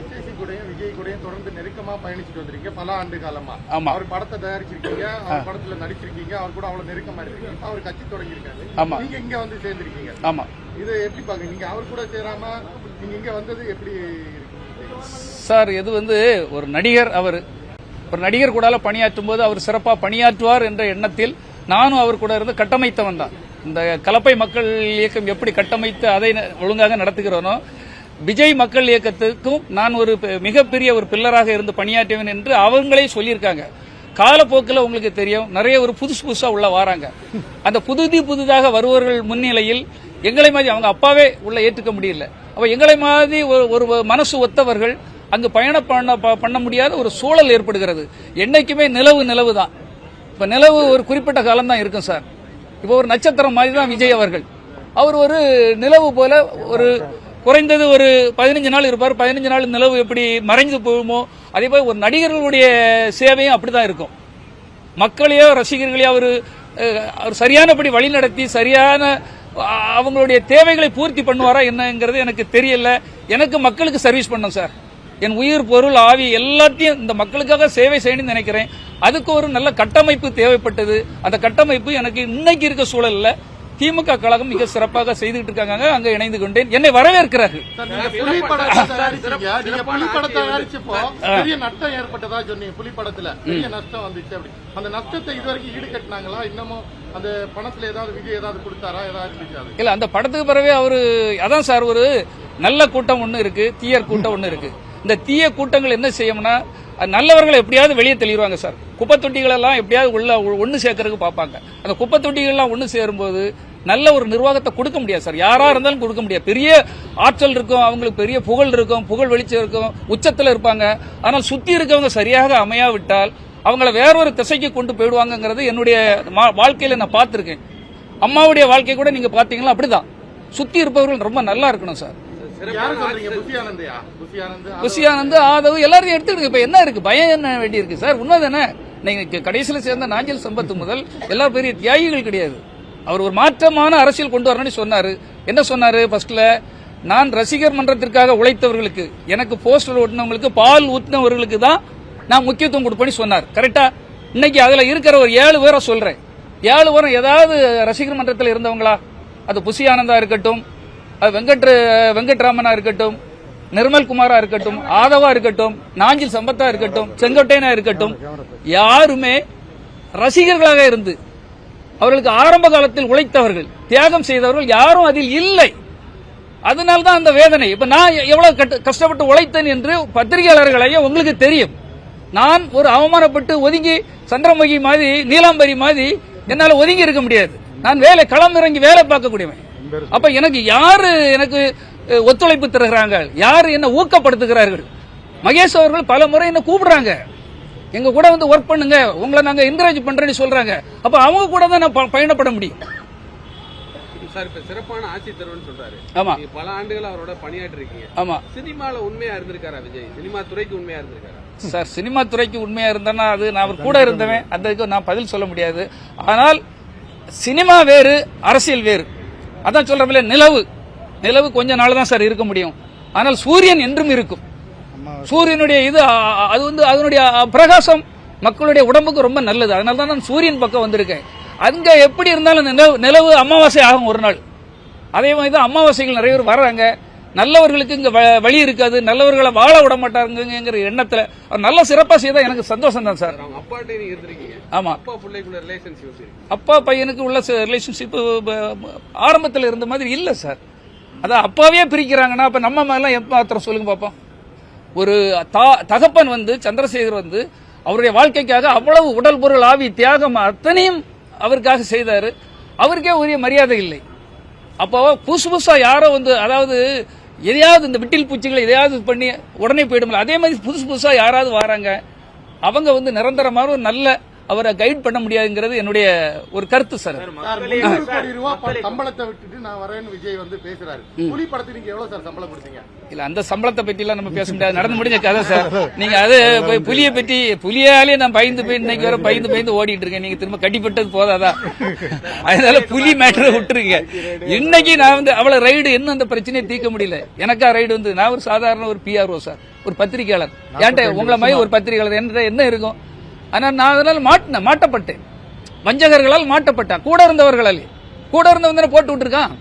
SSC கூடயும் விஜய் கூடயும் தொடர்ந்து நெருக்கமா பயணிச்சுட்டு வந்திருக்கீங்க. பல ஆண்டு காலமா. அவர் படத்தை தயாரிச்சிருக்கீங்க அவர் படத்துல நடிச்சிருக்கீங்க அவர் கூட அவ்வளவு நெருக்கமா இருக்கீங்க அவர் கட்சி தொடங்கியிருக்காரு. நீங்க இங்க வந்து சேர்ந்திருக்கீங்க? ஆமா. இது எப்படி பாக்குறீங்க? நீங்க அவர் கூட சேராம நீங்க இங்க வந்தது எப்படி சார் இது வந்து ஒரு நடிகர் அவர் ஒரு நடிகர் கூட பணியாற்றும் போது அவர் சிறப்பாக பணியாற்றுவார் என்ற எண்ணத்தில் நானும் அவர் கூட இருந்து கட்டமைத்தவன் தான். இந்த கலப்பை மக்கள் இயக்கம் எப்படி கட்டமைத்து அதை ஒழுங்காக நடத்துகிறோனோ விஜய் மக்கள் இயக்கத்துக்கும் நான் ஒரு பெ- மிகப்பெரிய ஒரு பில்லராக இருந்து பணியாற்றுவேன் என்று அவங்களே சொல்லியிருக்காங்க. காலப்போக்கில் உங்களுக்கு தெரியும் நிறைய ஒரு புதுசு புதுசாக உள்ள வராங்க. அந்த புதுதி புதிதாக வருவர்கள் முன்னிலையில் எங்களை மாதிரி அவங்க அப்பாவே உள்ள ஏற்றுக்க முடியல. அப்போ எங்களை மாதிரி ஒரு- ஒரு மனசு ஒத்தவர்கள் அங்கு பயணம் பண்ண ப- பண்ண முடியாத ஒரு சூழல் ஏற்படுகிறது. என்னைக்குமே நிலவு நிலவு தான். இப்போ நிலவு ஒரு குறிப்பிட்ட காலம் தான் இருக்கும் சார். இப்போ ஒரு நட்சத்திரம் மாதிரி தான் விஜய் அவர்கள். அவர் ஒரு நிலவு போல ஒரு குறைந்தது ஒரு பதினஞ்சு நாள் இருப்பார். பதினஞ்சு நாள் நிலவு எப்படி மறைஞ்சு போகுமோ அதே போய் ஒரு நடிகர்களுடைய சேவையும் அப்படிதான் இருக்கும். மக்களையோ ரசிகர்களையோ அவர் அவர் சரியானபடி வழிநடத்தி சரியான அவங்களுடைய தேவைகளை பூர்த்தி பண்ணுவாரா என்னங்கிறது எனக்கு தெரியல. எனக்கு மக்களுக்கு சர்வீஸ் பண்ணும் சார் என் உயிர் பொருள் ஆவி எல்லாத்தையும் இந்த மக்களுக்காக சேவை செய்யணும்னு நினைக்கிறேன். அதுக்கு ஒரு நல்ல கட்டமைப்பு தேவைப்பட்டது. அந்த கட்டமைப்பு எனக்கு இன்னைக்கு இருக்க சூழல்ல திமுக கழகம் மிக சிறப்பாக செய்துகிட்டு இருக்காங்க. அங்க இணைந்து கொண்டேன். என்னை வரவேற்கிறார்கள். இல்ல அந்த படத்துக்கு பிறவே அவரு அதான் சார் ஒரு நல்ல கூட்டம் ஒண்ணு இருக்கு தீயர் கூட்டம் ஒண்ணு இருக்கு. இந்த தீய கூட்டங்கள் என்ன செய்யும்னா நல்லவர்களை எப்படியாவது வெளியே தெளிவாங்க சார். குப்பை தொட்டிகளெல்லாம் எப்படியாவது உள்ள ஒன்று சேர்க்கறதுக்கு பார்ப்பாங்க. அந்த குப்பை தொட்டிகள்லாம் ஒன்று சேரும்போது நல்ல ஒரு நிர்வாகத்தை கொடுக்க முடியாது சார். யாரா இருந்தாலும் கொடுக்க முடியாது. பெரிய ஆற்றல் இருக்கும் அவங்களுக்கு பெரிய புகழ் இருக்கும் புகழ் வெளிச்சம் இருக்கும் உச்சத்தில் இருப்பாங்க. ஆனால் சுற்றி இருக்கவங்க சரியாக அமையாவிட்டால் அவங்கள வேறொரு திசைக்கு கொண்டு போயிடுவாங்கங்கிறது என்னுடைய மா- நான் பார்த்துருக்கேன். அம்மாவுடைய வாழ்க்கை கூட நீங்கள் பார்த்தீங்கன்னா அப்படிதான். சுற்றி இருப்பவர்கள் ரொம்ப நல்லா இருக்கணும் சார். குஷியானந்து ஆதவ் எல்லாரையும் எடுத்துக்கிட்டு இப்ப என்ன இருக்கு? பயம் என்ன வேண்டி இருக்கு சார் உண்மை தானே நீங்க கடைசியில சேர்ந்த நாஞ்சல் சம்பத்து முதல் எல்லா பெரிய தியாகிகள் கிடையாது. அவர் ஒரு மாற்றமான அரசியல் கொண்டு வரணும்னு சொன்னாரு. என்ன சொன்னாரு? ஃபர்ஸ்ட்ல நான் ரசிகர் மன்றத்திற்காக உழைத்தவர்களுக்கு எனக்கு போஸ்டர் ஓட்டினவங்களுக்கு பால் ஊத்தினவர்களுக்கு தான் நான் முக்கியத்துவம் கொடுப்பேன்னு சொன்னார். கரெக்டா இன்னைக்கு அதுல இருக்கிற ஒரு ஏழு பேரை சொல்றேன். ஏழு பேரும் ஏதாவது ரசிகர் மன்றத்தில் இருந்தவங்களா? அது புசி ஆனந்தா இருக்கட்டும் வெங்கட் வெங்கட்ராமனா இருக்கட்டும் நிர்மல் குமாரா இருக்கட்டும் ஆதவா இருக்கட்டும் நாஞ்சில் சம்பத்தா இருக்கட்டும் செங்கோட்டையனா இருக்கட்டும் யாருமே ரசிகர்களாக இருந்து அவர்களுக்கு ஆரம்ப காலத்தில் உழைத்தவர்கள் தியாகம் செய்தவர்கள் யாரும் அதில் இல்லை. அதனால தான் அந்த வேதனை. இப்ப நான் எவ்வளவு கஷ்டப்பட்டு உழைத்தேன் என்று பத்திரிகையாளர்களையும் உங்களுக்கு தெரியும். நான் ஒரு அவமானப்பட்டு ஒதுங்கி சந்திரமுகி மாதிரி நீலாம்பரி மாதிரி என்னால் ஒதுங்கி இருக்க முடியாது. நான் வேலை களம் இறங்கி வேலை பார்க்கக்கூடியவன். அப்ப எனக்கு யாரு எனக்கு ஒத்துழைப்பு தருகிறாங்க? யாரு என்ன ஊக்கப்படுத்துகிறார்கள்? மகேஷ் அவர்கள் பல முறை என்ன கூப்பிடுறாங்க. எங்க கூட வந்து ஒர்க் பண்ணுங்க உங்களை நாங்க என்கரேஜ் பண்றேன்னு சொல்றாங்க. அப்ப அவங்க கூட தான் நான் பயணப்பட முடியும். சார் இப்ப சிறப்பான ஆட்சி தருவன்னு சொல்றாரு. ஆமா. பல ஆண்டுகள் அவரோட பணியாற்றி இருக்கீங்க ஆமா. சினிமால உண்மையா இருந்திருக்காரா விஜய்? சினிமா துறைக்கு உண்மையா இருந்திருக்காரா? சார் சினிமா துறைக்கு உண்மையா இருந்தேன்னா அது நான் அவர் கூட இருந்தவன். அதுக்கு நான் பதில் சொல்ல முடியாது. ஆனால் சினிமா வேறு அரசியல் வேறு. அதான் சொல்றோம்ல நிலவு. நிலவு கொஞ்ச நாள் தான் சார் இருக்க முடியும். ஆனால் சூரியன் என்றும் இருக்கும். சூரியனுடைய இது அது வந்து அதனுடைய பிரகாசம் மக்களுடைய உடம்புக்கு ரொம்ப நல்லது. அதனால தான் நான் சூரியன் பக்கம் வந்திருக்கேன். அங்க எப்படி இருந்தாலும் நிலவு நிலவு அமாவாசை ஆகும் ஒரு நாள். அதே மாதிரி தான் அமாவாசைகள் நிறைய பேர் வர்றாங்க. நல்லவர்களுக்கு இங்க வழி இருக்காது நல்லவர்களை வாழ விட மாட்டாருங்கிற எண்ணத்துல அவர் நல்ல சிறப்பா செய்தா எனக்கு சந்தோஷம் தான் சார். அவங்க அப்பாட்டே நீங்க இருந்திருக்கீங்க. ஆமா. அப்பா பையனுக்கு உள்ள ரிலேஷன்ஷிப் ஆரம்பத்தில் இருந்த மாதிரி இல்ல சார். அதான் அப்பாவே பிரிக்கிறாங்கன்னா அப்ப நம்ம மேலாம் எப்ப மாத்திரம் சொல்லுங்க பாப்போம். ஒரு தகப்பன் வந்து சந்திரசேகர் வந்து அவருடைய வாழ்க்கைக்காக அவ்வளவு உடல் பொருள் ஆவி தியாகம் அத்தனையும் அவருக்காக செய்தாரு. அவருக்கே உரிய மரியாதை இல்லை. அப்போ புதுசு புதுசா யாரோ வந்து அதாவது எதையாவது இந்த விட்டில் பூச்சிகளை எதையாவது பண்ணி உடனே போயிடும்ல. அதே மாதிரி புதுசு புதுசாக யாராவது வராங்க. அவங்க வந்து நிரந்தரமான ஒரு நல்ல அவரை கைட் பண்ண முடியாதுங்கிறது என்னுடைய ஒரு கருத்து சார் சம்பளத்தை விட்டுட்டு நான் வரேன்னு விஜய் வந்து பேசுறாரு. புலி படத்துக்கு நீங்க எவ்வளவு சார் சம்பளம் கொடுத்தீங்க? இல்ல அந்த சம்பளத்தை பத்தி எல்லாம் நம்ம பேச முடியாது. நடந்து முடிஞ்ச கதை சார் நீங்க அது போய் புலியை பத்தி புலியாலே நான் பயந்து போய் இன்னைக்கு வர பயந்து பயந்து ஓடிட்டு இருக்கேன். நீங்க திரும்ப கட்டிப்பட்டது போதாதா? அதனால புலி மேட்டரை விட்டுருங்க. இன்னைக்கு நான் வந்து அவ்வளவு ரைடு என்ன அந்த பிரச்சனையை தீர்க்க முடியல. எனக்கா ரைடு வந்து நான் ஒரு சாதாரண ஒரு பிஆர்ஓ சார் ஒரு பத்திரிகையாளர். ஏன்ட்ட உங்களை மாதிரி ஒரு பத்திரிகையாளர்? என்ற என்ன இருக்கும்? ஆனால் நான் அதனால் மாட்டினேன் மாட்டப்பட்டேன். வஞ்சகர்களால் மாட்டப்பட்டேன். கூட இருந்தவர்களால். கூட இருந்தவங்க போட்டு விட்டுருக்கான்.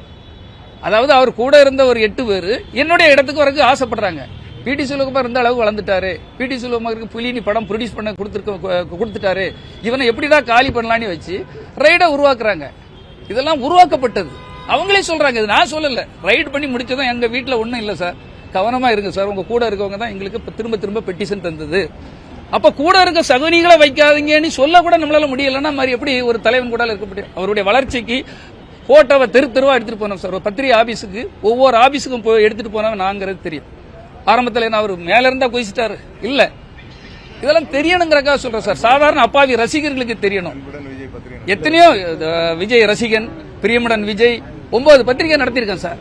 அதாவது அவர் கூட இருந்த ஒரு எட்டு பேர் என்னுடைய இடத்துக்கு வரக்கு ஆசைப்படுறாங்க. பிடி சிவகுமார் இருந்த அளவு வளர்ந்துட்டாரு. பிடி சிவகுமாருக்கு புலினி படம் ப்ரொடியூஸ் பண்ண கொடுத்துருக்க கொடுத்துட்டாரு. இவனை எப்படிதான் காலி பண்ணலான்னு வச்சு ரைடை உருவாக்குறாங்க. இதெல்லாம் உருவாக்கப்பட்டது. அவங்களே சொல்றாங்க இது நான் சொல்லல. ரைட் பண்ணி முடிச்சதும் எங்க வீட்டில் ஒன்றும் இல்லை சார். கவனமா இருங்க சார். உங்க கூட இருக்கவங்க தான் எங்களுக்கு திரும்ப திரும்ப பெட்டிஷன் தந்தது. அப்ப கூட இருக்க சகுனிகளை வைக்காதீங்கன்னு சொல்ல கூட நம்மளால முடியலன்னா மாதிரி எப்படி ஒரு தலைவன் கூட இருக்க முடியும்? அவருடைய வளர்ச்சிக்கு போட்டோவை தெரு தெருவா எடுத்துட்டு போனோம் சார். ஒரு பத்திரிகை ஆபீஸுக்கு ஒவ்வொரு ஆபீஸுக்கும் போய் எடுத்துட்டு போனவன் நாங்கிறது தெரியும். ஆரம்பத்தில் என்ன அவர் மேல இருந்தா குதிச்சிட்டாரு. இல்ல. இதெல்லாம் தெரியணுங்கிறக்காக சொல்றேன் சார். சாதாரண அப்பாவி ரசிகர்களுக்கு தெரியணும். எத்தனையோ விஜய் ரசிகன் பிரியமுடன் விஜய் ஒன்பது பத்திரிகை நடத்தியிருக்கேன் சார்.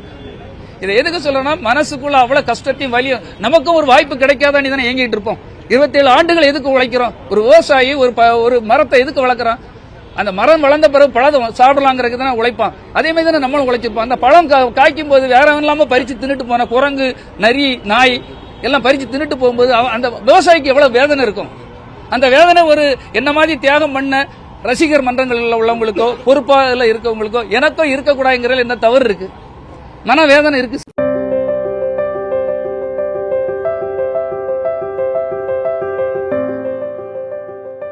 இதை எதுக்கு சொல்லணும்னா மனசுக்குள்ள அவ்வளவு கஷ்டத்தையும் வலியும் நமக்கும் ஒரு வாய்ப்பு கிடைக்காதான் தானே இயங்கிட்டு இருப்போம். இருபத்தேழு ஆண்டுகள் எதுக்கு உழைக்கிறோம்? ஒரு விவசாயி ஒரு ப- ஒரு மரத்தை எதுக்கு வளர்க்குறான்? அந்த மரம் வளர்ந்த பிறகு பழம் சாப்பிடலாங்கிறதுக்கு தான் உழைப்பான். அதே மாதிரி தானே நம்மளும் உழைச்சிருப்போம். அந்த பழம் கா- காய்க்கும் போது வேற இல்லாம பறிச்சு தின்னுட்டு போன குரங்கு நரி நாய் எல்லாம் பறிச்சு தின்னுட்டு போகும்போது அவன் அந்த விவசாயிக்கு எவ்வளவு வேதனை இருக்கும். அந்த வேதனை ஒரு என்ன மாதிரி தியாகம் பண்ண ரசிகர் மன்றங்களில் உள்ளவங்களுக்கோ பொறுப்பாக இருக்கவங்களுக்கோ எனக்கோ இருக்கக்கூடாதுங்கிறதுல என்ன தவறு இருக்குது மன வேதனை இருக்கு.